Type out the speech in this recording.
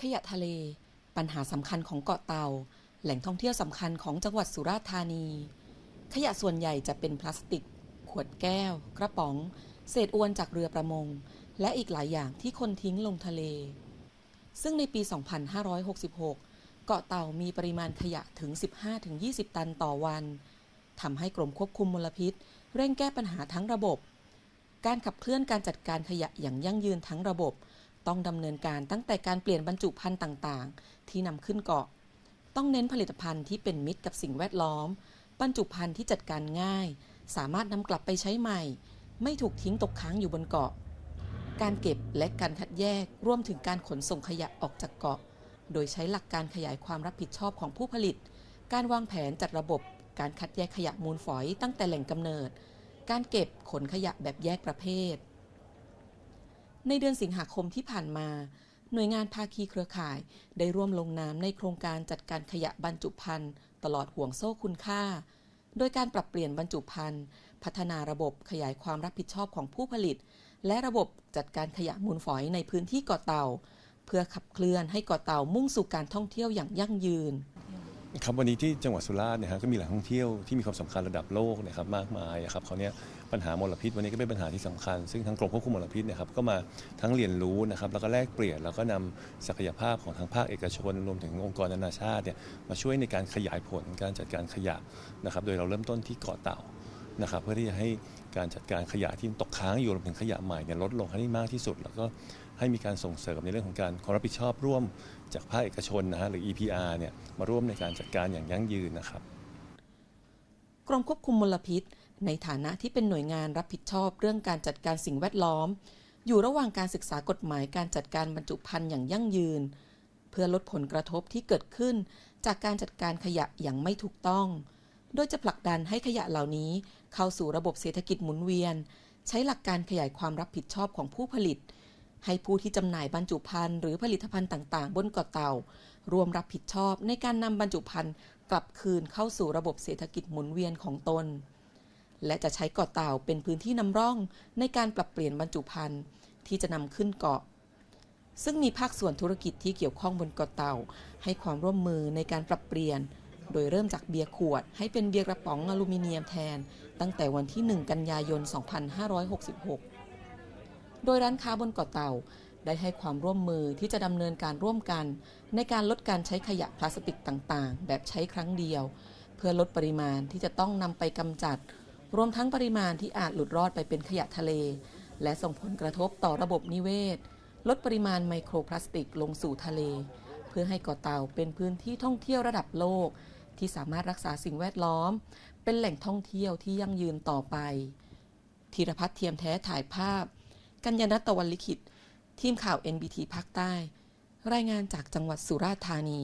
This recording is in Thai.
ขยะทะเล ปัญหาสำคัญของเกาะเต่าแหล่งท่องเที่ยวสำคัญของจังหวัดสุราษฎร์ธานี ขยะส่วนใหญ่จะเป็นพลาสติก ขวดแก้ว กระป๋อง เศษอวนจากเรือประมง และอีกหลายอย่างที่คนทิ้งลงทะเล ซึ่งในปี 2566 เกาะเต่ามีปริมาณขยะถึง 15-20 ตันต่อวันทำให้กรมควบคุมมลพิษ เร่งแก้ปัญหาทั้งระบบ การขับเคลื่อนการจัดการขยะอย่างยั่งยืนทั้งระบบ ต้องดำเนินการตั้งแต่การเปลี่ยนบรรจุภัณฑ์ต่างๆ ที่นำขึ้นเกาะ ต้องเน้นผลิตภัณฑ์ที่เป็นมิตรกับสิ่งแวดล้อม บรรจุภัณฑ์ที่จัดการง่าย สามารถนำกลับไปใช้ใหม่ ไม่ถูกทิ้งตกค้างอยู่บนเกาะ การเก็บและการคัดแยกรวมถึงการขนส่งขยะออกจากเกาะ โดยใช้หลักการขยายความรับผิดชอบของผู้ผลิต การวางแผนจัดระบบ การคัดแยกขยะมูลฝอยตั้งแต่แหล่งกำเนิด การเก็บขนขยะแบบแยกประเภท ในเดือนสิงหาคมที่ผ่านมา หน่วยงานภาคีเครือข่าย ได้ร่วมลงนามในโครงการจัดการขยะบรรจุภัณฑ์ตลอดห่วงโซ่คุณค่า โดยการปรับเปลี่ยนบรรจุภัณฑ์พัฒนาระบบขยายความรับผิดชอบของผู้ผลิต และระบบจัดการขยะมูลฝอยในพื้นที่เกาะเต่า เพื่อขับเคลื่อนให้เกาะเต่ามุ่งสู่การท่องเที่ยวอย่างยั่งยืน ครับวันนี้ที่จังหวัดสุราษฎร์เนี่ยฮะก็มีแหล่งท่องเที่ยวที่มีความสำคัญระดับโลกนะครับมากมายอะครับเขาวเนี้ยปัญหามลพิษ วันนี้ก็เป็นปัญหาที่สำคัญ ซึ่งทางกรมควบคุมมลพิษเนะครับก็มาทั้งเรียนรู้นะครับแล้วก็แลกเปลี่ยนแล้วก็นำศักยภาพของทางภาคเอกชน รวมถึงองค์กรนานาชาติเนี่ยมาช่วยในการขยายผลการจัดการขยะนะครับโดยเราเริ่มต้นที่เกาะเต่า นะครับเพื่อที่จะให้การจัดการขยะที่ตกค้างอยู่รวมถึงขยะใหม่เนี่ยลดลงให้ได้มากที่สุด แล้วก็ให้มีการส่งเสริมในเรื่องของการความรับผิดชอบร่วมจากภาคเอกชนนะฮะหรือ EPR เนี่ยมาร่วมในการจัดการอย่างยั่งยืนนะครับกรมควบคุมมลพิษ ในฐานะที่เป็นหน่วยงานรับผิดชอบเรื่องการจัดการสิ่งแวดล้อม อยู่ระหว่างการศึกษากฎหมายการจัดการบรรจุภัณฑ์อย่างยั่งยืน เพื่อลดผลกระทบที่เกิดขึ้น จากการจัดการขยะอย่างไม่ถูกต้อง โดยจะผลักดันให้ขยะเหล่านี้เข้าสู่ระบบเศรษฐกิจหมุนเวียน ใช้หลักการขยายความรับผิดชอบของผู้ผลิต ให้ผู้ที่จำหน่ายบรรจุภัณฑ์หรือผลิตภัณฑ์ต่างๆ บนเกาะเต่ารวมรับผิดชอบในการนำบรรจุภัณฑ์กลับคืนเข้าสู่ระบบเศรษฐกิจหมุนเวียนของตน และจะใช้เกาะเต่าเป็นพื้นที่นำร่องในการปรับเปลี่ยนบรรจุภัณฑ์ที่จะนำขึ้นเกาะ ซึ่งมีภาคส่วนธุรกิจที่เกี่ยวข้องบนเกาะเต่า ให้ความร่วมมือในการปรับเปลี่ยน โดยเริ่มจากเบียร์ขวด ให้เป็นเบียร์กระป๋องอลูมิเนียมแทน ตั้งแต่วันที่ 1 กันยายน 2566 โดยร้านค้าบนเกาะเต่าได้ให้ความร่วมมือที่จะดำเนินการร่วมกัน ในการลดการใช้ขยะพลาสติกต่างๆ แบบใช้ครั้งเดียว เพื่อลดปริมาณที่จะต้องนำไปกำจัด รวมทั้งปริมาณที่อาจหลุดรอดไปเป็นขยะทะเล และส่งผลกระทบต่อระบบนิเวศ ลดปริมาณไมโครพลาสติกลงสู่ทะเล เพื่อให้เกาะเต่าเป็นพื้นที่ท่องเที่ยวระดับโลก ที่สามารถรักษาสิ่งแวดล้อม เป็นแหล่งท่องเที่ยวที่ยั่งยืนต่อไปธีรพัฒน์เทียมแท้ถ่ายภาพ กัญญาณตะวันลิขิต ทีมข่าว NBT ภาคใต้ รายงานจากจังหวัดสุราษฎร์ธานี